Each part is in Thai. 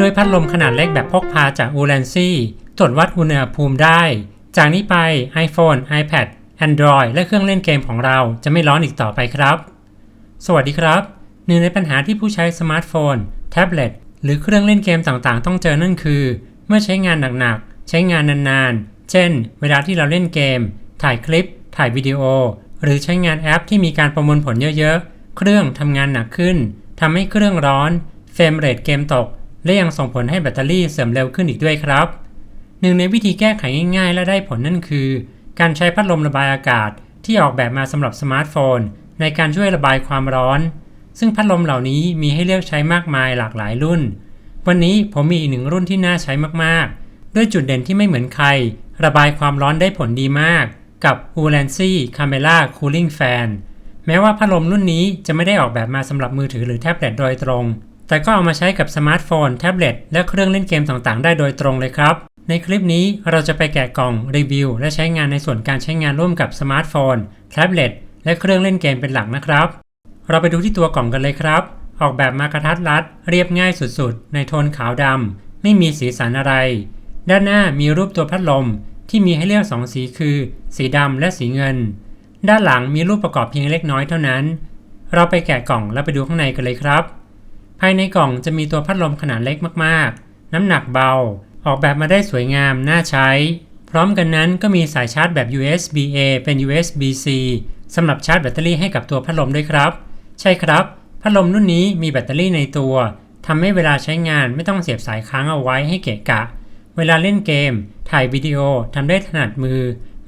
ด้วยพัดลมขนาดเล็กแบบพกพาจากอูแลนซี่ตรวจวัดอุณหภูมิได้ จากนี้ไป iPhone, iPad, Android และเครื่องเล่นเกมของเราจะไม่ร้อนอีกต่อไปครับ สวัสดีครับ หนึ่งในปัญหาที่ผู้ใช้สมาร์ทโฟน แท็บเล็ต หรือเครื่องเล่นเกมต่างๆ ต้องเจอนั่นคือ เมื่อใช้งานหนักๆ ใช้งานนานๆ เช่น เวลาที่เราเล่นเกม ถ่ายคลิป ถ่ายวิดีโอ หรือใช้งานแอปที่มีการประมวลผลเยอะๆ เครื่องทำงานหนักขึ้นทำให้เครื่องร้อน เฟรมเรทเกมตก และยังส่งผลให้แบตเตอรี่เสื่อมเร็วขึ้นอีกด้วยครับ หนึ่งในวิธีแก้ไขง่ายๆ และได้ผลนั่นคือ การใช้พัดลมระบายอากาศที่ออกแบบมาสำหรับสมาร์ทโฟน ในการช่วยระบายความร้อน ซึ่งพัดลมเหล่านี้มีให้เลือกใช้มากมายหลากหลายรุ่น วันนี้ผมมีอีกหนึ่งรุ่นที่น่าใช้มากๆ ด้วยจุดเด่นที่ไม่เหมือนใคร ระบายความร้อนได้ผลดีมาก กับ u l a n c y Camera Cooling Fan แม้ว่าพัดลมรุ่นนี้จะไม่ได้ออกแบบมาสำหรับมือถือหรือแท็บเล็ตโดยตรง แต่ก็เอามาใช้กับสมาร์ทโฟน แท็บเล็ต และเครื่องเล่นเกมต่างๆ ได้โดยตรงเลยครับ ในคลิปนี้เราจะไปแกะกล่องรีวิว และใช้งานในส่วนการใช้งานร่วมกับสมาร์ทโฟน แท็บเล็ต และเครื่องเล่นเกมเป็นหลักนะครับ เราไปดูที่ตัวกล่องกันเลยครับ ออกแบบมากระทัดรัด เรียบง่ายสุดๆ ในโทนขาวดำไม่มีสีสันอะไร ด้านหน้ามีรูปตัวพัดลม ที่มีให้เลือกสองสีคือ สีดำและสีเงิน ด้านหลังมีรูปประกอบเพียงเล็กน้อยเท่านั้น เราไปแกะกล่องแล้วไปดูข้างในกันเลยครับ ภายในกล่องจะมีตัวพัดลมขนาดเล็กมากๆ น้ำหนักเบา ออกแบบมาได้สวยงาม น่าใช้ พร้อมกันนั้นก็มีสายชาร์จแบบ USB-A เป็น USB-C สำหรับชาร์จแบตเตอรี่ให้กับตัวพัดลมด้วยครับ ใช่ครับ พัดลมรุ่นนี้มีแบตเตอรี่ในตัวทำให้เวลาใช้งานไม่ต้องเสียบสายค้างเอาไว้ให้เกะกะ เวลาเล่นเกม ถ่ายวิดีโอทำได้ถนัดมือ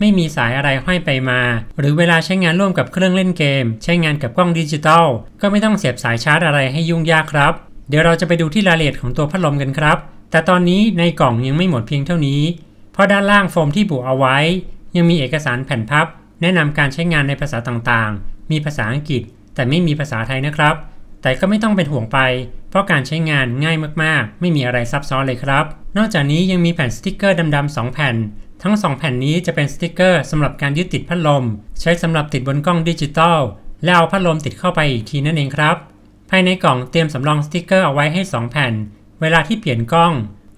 ไม่มีสายอะไรห้อยไปมา หรือเวลาใช้งานร่วมกับเครื่องเล่นเกม ใช้งานกับกล้องดิจิตอลก็ไม่ต้องเสียบสายชาร์จอะไรให้ยุ่งยากครับ เดี๋ยวเราจะไปดูที่รายละเอียดของตัวพัดลมกันครับ แต่ตอนนี้ในกล่องยังไม่หมดเพียงเท่านี้ เพราะด้านล่างโฟมที่บุเอาไว้ ยังมีเอกสารแผ่นพับ แนะนำการใช้งานในภาษาต่างๆ มีภาษาอังกฤษ แต่ไม่มีภาษาไทยนะครับ แต่ก็ไม่ต้องเป็นห่วงไป เพราะการใช้งานง่ายมากๆ ไม่มีอะไรซับซ้อนเลยครับ นอกจากนี้ยังมีแผ่นสติกเกอร์ดำๆ2แผ่น ทั้ง 2 แผ่นนี้จะเป็นสติกเกอร์สำหรับการยึดติดพัดลม ใช้สำหรับติดบนกล้องดิจิตอลและเอาพัดลมติดเข้าไปอีกทีนั่นเองครับ ภายในกล่องเตรียมสำรองสติกเกอร์เอาไว้ให้ 2 แผ่น เวลาที่เปลี่ยนกล้อง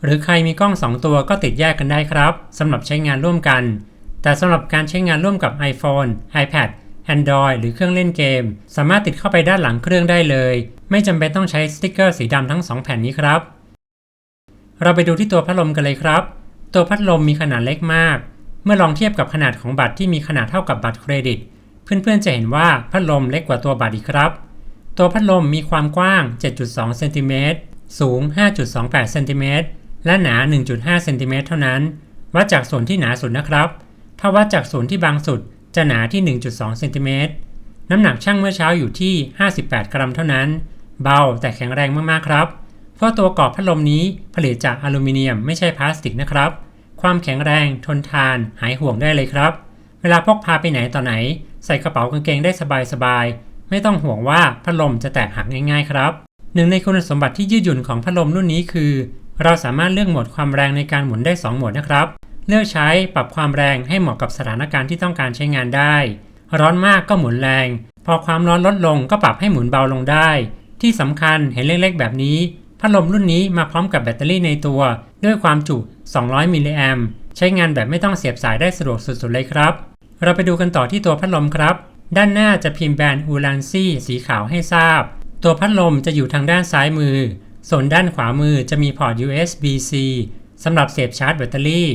หรือใครมีกล้อง 2 ตัวก็ติดแยกกันได้ครับสำหรับใช้งานร่วมกัน แต่สำหรับการใช้งานร่วมกับ iPhone, iPad, Android หรือเครื่องเล่นเกม สามารถติดเข้าไปด้านหลังเครื่องได้เลย ไม่จำเป็นต้องใช้สติกเกอร์สีดำทั้ง 2 แผ่นนี้ครับ เราไปดูที่ตัวพัดลมกันเลยครับ ตัวพัดลมมีขนาดเล็กมาก เมื่อลองเทียบกับขนาดของบัตรที่มีขนาดเท่ากับบัตรเครดิต เพื่อนๆจะเห็นว่าพัดลมเล็กกว่าตัวบัตรอีกครับ ตัวพัดลมมีความกว้าง 7.2 เซนติเมตร สูง 5.28 เซนติเมตร และหนา 1.5 เซนติเมตรเท่านั้น วัดจากส่วนที่หนาสุดนะครับ ถ้าวัดจากส่วนที่บางสุดจะหนาที่ 1.2 เซนติเมตร น้ำหนักช่างเมื่อเช้าอยู่ที่ 58 กรัมเท่านั้น เบาแต่แข็งแรงมากๆครับ เพราะตัวกรอบพัดลมนี้ผลิตจากอลูมิเนียมไม่ใช่พลาสติกนะครับ ความแข็งแรงทนทานหายห่วงได้เลยครับ เวลาพกพาไปไหนต่อไหน ใส่กระเป๋ากางเกงได้สบายๆ ไม่ต้องห่วงว่าพัดลมจะแตกหักง่ายๆครับ หนึ่งในคุณสมบัติที่ยืดหยุ่นของพัดลมรุ่นนี้คือ เราสามารถเลือกโหมดความแรงในการหมุนได้ 2 โหมดนะครับ เลือกใช้ปรับความแรงให้เหมาะกับสถานการณ์ที่ต้องการใช้งานได้ ร้อนมากก็หมุนแรง พอความร้อนลดลงก็ปรับให้หมุนเบาลงได้ ที่สำคัญเห็นเล็กๆแบบนี้พัดลมรุ่นนี้มาพร้อมกับแบตเตอรี่ในตัว ด้วยความจุ 200 มิลลิแอมป์ใช้งานแบบไม่ต้องเสียบสายได้สะดวกสุดๆเลยครับ เราไปดูกันต่อที่ตัวพัดลมครับ ด้านหน้าจะพิมพ์แบรนด์อูลันซี่สีขาวให้ทราบ ตัวพัดลมจะอยู่ทางด้านซ้ายมือ ส่วนด้านขวามือจะมีพอร์ต USB-C สำหรับเสียบชาร์จแบตเตอรี่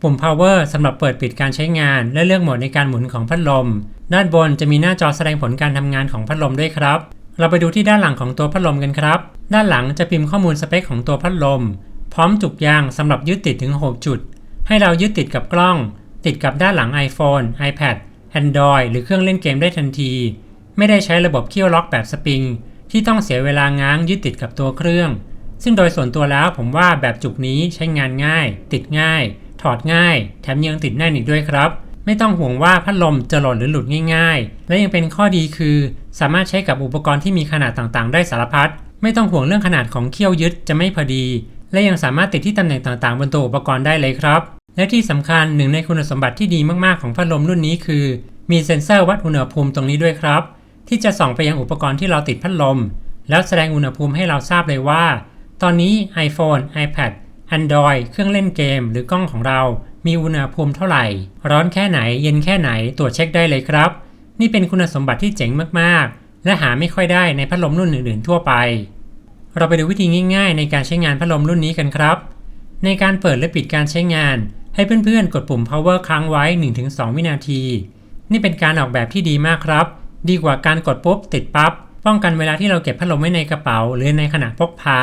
ปุ่ม power สำหรับเปิดปิดการใช้งาน และเลือกโหมดในการหมุนของพัดลม ด้านบนจะมีหน้าจอแสดงผลการทำงานของพัดลมด้วยครับ เราไปดูที่ด้านหลังของตัวพัดลมกันครับ ด้านหลังจะพิมพ์ข้อมูลสเปคของตัวพัดลม พร้อมจุกยางสำหรับยึดติดถึง 6 จุด ให้เรายึดติดกับกล้อง ติดกับด้านหลัง iPhone, iPad, Android หรือเครื่องเล่นเกมได้ทันที ไม่ได้ใช้ระบบเคี่ยวล็อกแบบสปริง ที่ต้องเสียเวลาง้างยึดติดกับตัวเครื่อง ซึ่งโดยส่วนตัวแล้วผมว่าแบบจุกนี้ใช้งานง่าย ติดง่าย ถอดง่าย แถมยังติดแน่นอีกด้วยครับ ไม่ต้องห่วงว่าพัดลมจะหล่นหรือหลุดง่าย ๆ และยังเป็นข้อดีคือ สามารถใช้กับอุปกรณ์ที่มีขนาดต่างๆ ได้สารพัดไม่ต้องห่วงเรื่องขนาดของเขี้ยวยึดจะไม่พอดี และยังสามารถติดที่ตำแหน่งต่างๆ บนตัวอุปกรณ์ได้เลยครับ และที่สำคัญหนึ่งในคุณสมบัติที่ดีมากๆของพัดลมรุ่นนี้คือ มีเซ็นเซอร์วัดอุณหภูมิตรงนี้ด้วยครับ ที่จะส่องไปยังอุปกรณ์ที่เราติดพัดลม แล้วแสดงอุณหภูมิให้เราทราบเลยว่า ตอนนี้ iPhone, iPad, Android เครื่องเล่นเกม หรือกล้องของเรา มีอุณหภูมิเท่าไหร่ ร้อนแค่ไหน เย็นแค่ไหน ตรวจเช็คได้เลยครับ นี่เป็นคุณสมบัติที่เจ๋งมากๆ และหาไม่ค่อยได้ในพัดลมรุ่นอื่นๆทั่วไป เราไปดูวิธีง่ายๆ ในการใช้งานพัดลมรุ่นนี้กันครับ ในการเปิดและปิดการใช้งาน ให้เพื่อนๆ กดปุ่ม power ค้างไว้ 1-2 วินาที นี่เป็นการออกแบบที่ดีมากครับ ดีกว่าการกดปุ๊บติดปับ๊บ ป้องกันเวลาที่เราเก็บพัดลมไว้ในกระเป๋า หรือในขณะพกพา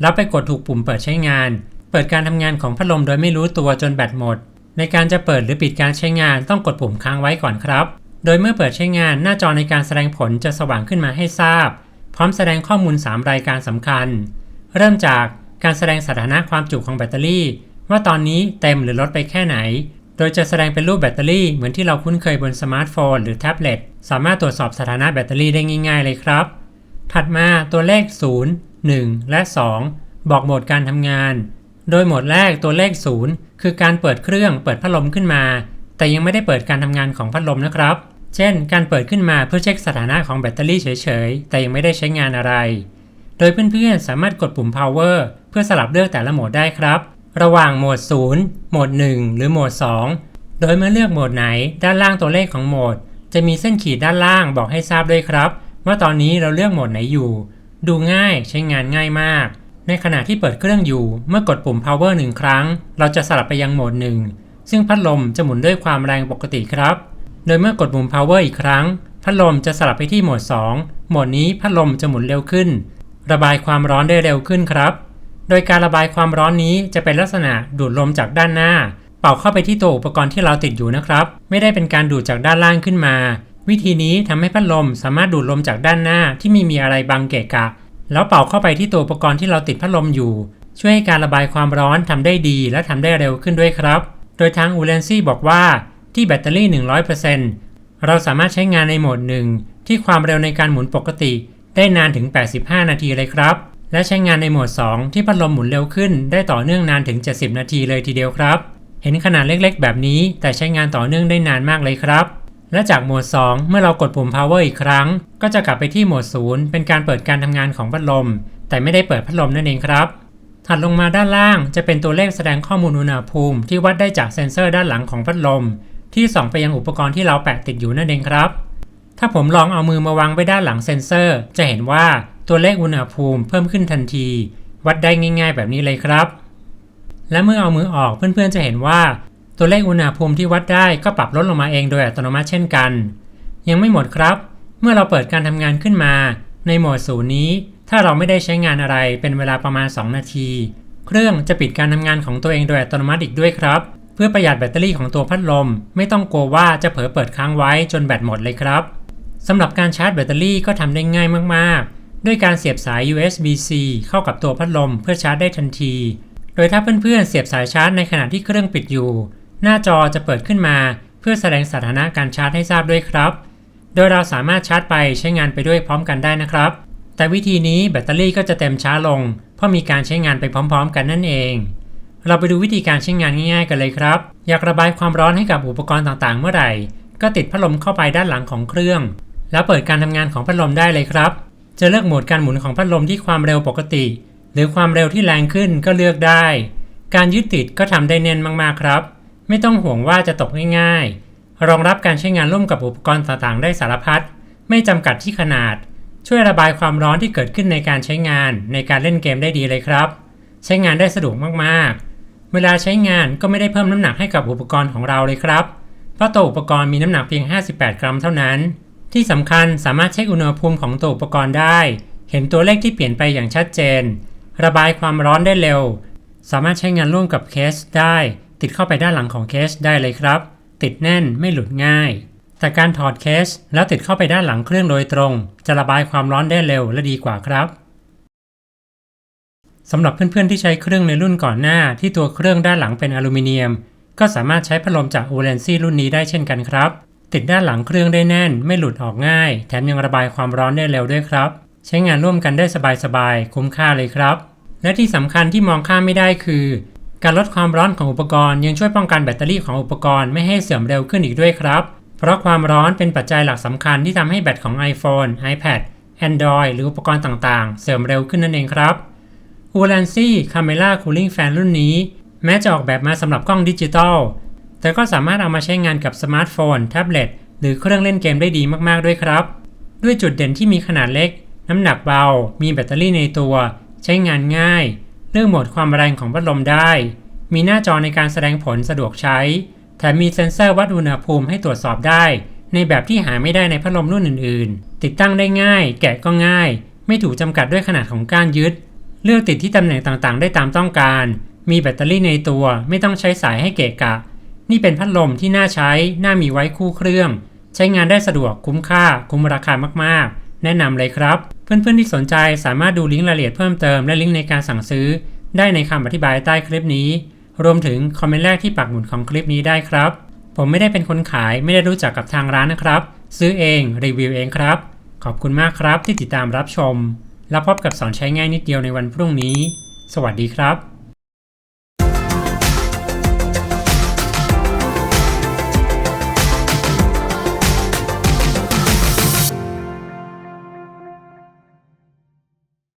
แล้วไปกดถูกปุ่มเปิดใช้งาน เปิดการทำงานของพัดลมโดยไม่รู้ตัวจนแบตหมด ในการจะเปิดหรือปิดการใช้งานต้องกดปุ่มค้างไว้ก่อนครับ โดยเมื่อเปิดใช้งานหน้าจอในการแสดงผลจะสว่างขึ้นมาให้ทราบ พร้อมแสดงข้อมูล 3 รายการสำคัญ เริ่มจากการแสดงสถานะความจุของแบตเตอรี่ ว่าตอนนี้เต็มหรือลดไปแค่ไหน โดยจะแสดงเป็นรูปแบตเตอรี่เหมือนที่เราคุ้นเคยบนสมาร์ทโฟนหรือแท็บเล็ตสามารถตรวจสอบสถานะแบตเตอรี่ได้ง่าย ๆ เลยครับ ถัดมาตัวเลข 0 1 และ 2 บอกโหมดการทำงาน โดยโหมดแรกตัวเลข 0 คือการเปิดเครื่องเปิดพัดลมขึ้นมา แต่ยังไม่ได้เปิดการทำงานของพัดลมนะครับ เช่น การเปิดขึ้นมาเพื่อเช็คสถานะของแบตเตอรี่เฉยๆ แต่ยังไม่ได้ใช้งานอะไร โดยเพื่อนๆ สามารถกดปุ่ม power เพื่อสลับเลือกแต่ละโหมดได้ครับ ระหว่างโหมด 0 โหมด 1 หรือโหมด 2 โดยเมื่อเลือกโหมดไหน ด้านล่างตัวเลขของโหมด จะมีเส้นขีดด้านล่างบอกให้ทราบด้วยครับ ว่าตอนนี้เราเลือกโหมดไหนอยู่ ดูง่ายใช้งานง่ายมาก ในขณะที่เปิดเครื่องอยู่ เมื่อกดปุ่ม power หนึ่งครั้ง เราจะสลับไปยังโหมด 1 ซึ่งพัดลมจะหมุนด้วยความแรงปกติครับ โดยเมื่อกดปุ่ม power อีกครั้ง พัดลมจะสลับไปที่โหมด 2 โหมดนี้พัดลมจะหมุนเร็วขึ้น ระบายความร้อนได้เร็วขึ้นครับ โดยการระบายความร้อนนี้จะเป็นลักษณะดูดลมจากด้านหน้า เป่าเข้าไปที่ตัวอุปกรณ์ที่เราติดอยู่นะครับ ไม่ได้เป็นการดูดจากด้านล่างขึ้นมา วิธีนี้ทำให้พัดลมสามารถดูดลมจากด้านหน้าที่ไม่มีอะไรบังเกะกะ แล้วเป่าเข้าไปที่ตัวอุปกรณ์ที่เราติดพัดลมอยู่ ช่วยให้การระบายความร้อนทำได้ดีและทำได้เร็วขึ้นด้วยครับ โดยทางอูเลนซี่บอกว่า ที่แบตเตอรี่ 100%เราสามารถใช้งานในโหมดหนึ่งที่ความเร็วในการหมุนปกติได้นานถึง 85 นาทีเลยครับ และใช้งานในโหมด 2 ที่พัดลมหมุนเร็วขึ้น ได้ต่อเนื่องนานถึง 70 นาทีเลยทีเดียวครับ เห็นขนาดเล็กๆ แบบนี้ แต่ใช้งานต่อเนื่องได้นานมากเลยครับ และจากโหมด 2 เมื่อเรากดปุ่ม power อีกครั้ง ก็จะกลับไปที่โหมด 0 เป็นการเปิดการทำงานของพัดลม แต่ไม่ได้เปิดพัดลมนั่นเองครับถัดลงมาด้านล่างจะเป็นตัวเลขแสดงข้อมูลอุณหภูมิที่วัดได้จากเซ็นเซอร์ด้านหลังของพัดลม ที่ส่องไปยังอุปกรณ์ที่เราแปะติดอยู่นั่นเองครับ ถ้าผมลองเอามือมาวางไว้ด้านหลังเซ็นเซอร์ จะเห็นว่าตัวเลขอุณหภูมิเพิ่มขึ้นทันที วัดได้ง่าย ๆ แบบนี้เลยครับ และเมื่อเอามือออกเพื่อนๆจะเห็นว่า ตัวเลขอุณหภูมิที่วัดได้ก็ปรับลดลงมาเองโดยอัตโนมัติเช่นกัน ยังไม่หมดครับ เมื่อเราเปิดการทำงานขึ้นมา ในโหมดศูนย์นี้ ถ้าเราไม่ได้ใช้งานอะไรเป็นเวลาประมาณ 2 นาที เครื่องจะปิดการทำงานของตัวเองโดยอัตโนมัติอีกด้วยครับ เพื่อประหยัดแบตเตอรี่ของตัวพัดลม ไม่ต้องกลัวว่าจะเผลอเปิดค้างไว้จนแบตหมดเลยครับสำหรับการชาร์จแบตเตอรี่ก็ทำได้ง่ายมากๆ ด้วยการเสียบสาย USB-C เข้ากับตัวพัดลมเพื่อชาร์จได้ทันที โดยถ้าเพื่อนๆเสียบสายชาร์จในขณะที่เครื่องปิดอยู่ หน้าจอจะเปิดขึ้นมา เพื่อแสดงสถานะการชาร์จให้ทราบด้วยครับ โดยเราสามารถชาร์จไปใช้งานไปด้วยพร้อมกันได้นะครับ แต่วิธีนี้แบตเตอรี่ก็จะเต็มช้าลง เพราะมีการใช้งานไปพร้อม ๆ กันนั่นเอง เราไปดูวิธีการใช้งานง่ายๆกันเลยครับ อยากระบายความร้อนให้กับอุปกรณ์ต่างๆ เมื่อไหร่ ก็ติดพัดลมเข้าไปด้านหลังของเครื่อง แล้วเปิดการทำงานของพัดลมได้เลยครับ จะเลือกโหมดการหมุนของพัดลมที่ความเร็วปกติ หรือความเร็วที่แรงขึ้นก็เลือกได้ การยึดติดก็ทำได้แน่นมากๆครับ ไม่ต้องห่วงว่าจะตกง่ายๆ รองรับการใช้งานร่วมกับอุปกรณ์ต่างๆ ได้สารพัด ไม่จำกัดที่ขนาด ช่วยระบายความร้อนที่เกิดขึ้นในการใช้งาน ในการเล่นเกมได้ดีเลยครับ ใช้งานได้สะดวกมากๆ เวลาใช้งานก็ไม่ได้เพิ่มน้ำหนักให้กับอุปกรณ์ของเราเลยครับ เพราะตัวอุปกรณ์มีน้ำหนักเพียง 58 กรัมเท่านั้น ที่สำคัญสามารถเช็คอุณหภูมิของตัวอุปกรณ์ได้ เห็นตัวเลขที่เปลี่ยนไปอย่างชัดเจน ระบายความร้อนได้เร็ว สามารถใช้งานร่วมกับเคสได้ ติดเข้าไปด้านหลังของเคสได้เลยครับ ติดแน่นไม่หลุดง่าย แต่การถอดเคสแล้วติดเข้าไปด้านหลังเครื่องโดยตรง จะระบายความร้อนได้เร็วและดีกว่าครับ สำหรับเพื่อนๆที่ใช้เครื่องในรุ่นก่อนหน้าที่ตัวเครื่องด้านหลังเป็นอลูมิเนียม ก็สามารถใช้พัดลมจากโอเลนซี่รุ่นนี้ได้เช่นกันครับ ติดด้านหลังเครื่องได้แน่น ไม่หลุดออกง่าย แถมยังระบายความร้อนได้เร็วด้วยครับ ใช้งานร่วมกันได้สบายๆคุ้มค่าเลยครับ และที่สำคัญที่มองข้ามไม่ได้คือ การลดความร้อนของอุปกรณ์ยังช่วยป้องกันแบตเตอรี่ของอุปกรณ์ไม่ให้เสื่อมเร็วขึ้นอีกด้วยครับ เพราะความร้อนเป็นปัจจัยหลักสำคัญที่ทำให้แบตของ iPhone, iPad, Android หรืออุปกรณ์ต่างๆ เสื่อมเร็วขึ้นนั่นเองครับ u l a n c y Camera Cooling Fan รุ่นนี้ แม้จะออกแบบมาสำหรับกล้องดิจิตอลแต่ก็สามารถเอามาใช้งานกับสมาร์ทโฟน แท็บเล็ต หรือเครื่องเล่นเกมได้ดีมากๆด้วยครับ ด้วยจุดเด่นที่มีขนาดเล็ก น้ำหนักเบา มีแบตเตอรี่ในตัว ใช้งานง่าย เลือกโหมดความแรงของพัดลมได้ มีหน้าจอในการแสดงผลสะดวกใช้ แถมมีเซ็นเซอร์วัดอุณหภูมิให้ตรวจสอบได้ ในแบบที่หาไม่ได้ในพัดลมรุ่นอื่น ๆ ติดตั้งได้ง่าย แกะก็ง่าย ไม่ถูกจำกัดด้วยขนาดของก้านยึด เลือกติดที่ตำแหน่งต่างๆ ได้ตามต้องการ มีแบตเตอรี่ในตัว ไม่ต้องใช้สายให้เกะกะ นี่เป็นพัดลมที่น่าใช้ น่ามีไว้คู่เครื่อง ใช้งานได้สะดวกคุ้มค่า คุ้มราคามากๆ แนะนำเลยครับ เพื่อนๆที่สนใจสามารถดูลิงก์รายละเอียดเพิ่มเติมและลิงก์ในการสั่งซื้อ ได้ในคำอธิบายใต้คลิปนี้ รวมถึงคอมเมนต์แรกที่ปักหมุดของคลิปนี้ได้ครับ ผมไม่ได้เป็นคนขาย ไม่ได้รู้จักกับทางร้านนะครับ ซื้อเอง รีวิวเองครับ ขอบคุณมากครับที่ติดตามรับชม แล้วพบกับสอนใช้ง่ายนิดเดียวในวันพรุ่งนี้ สวัสดีครับ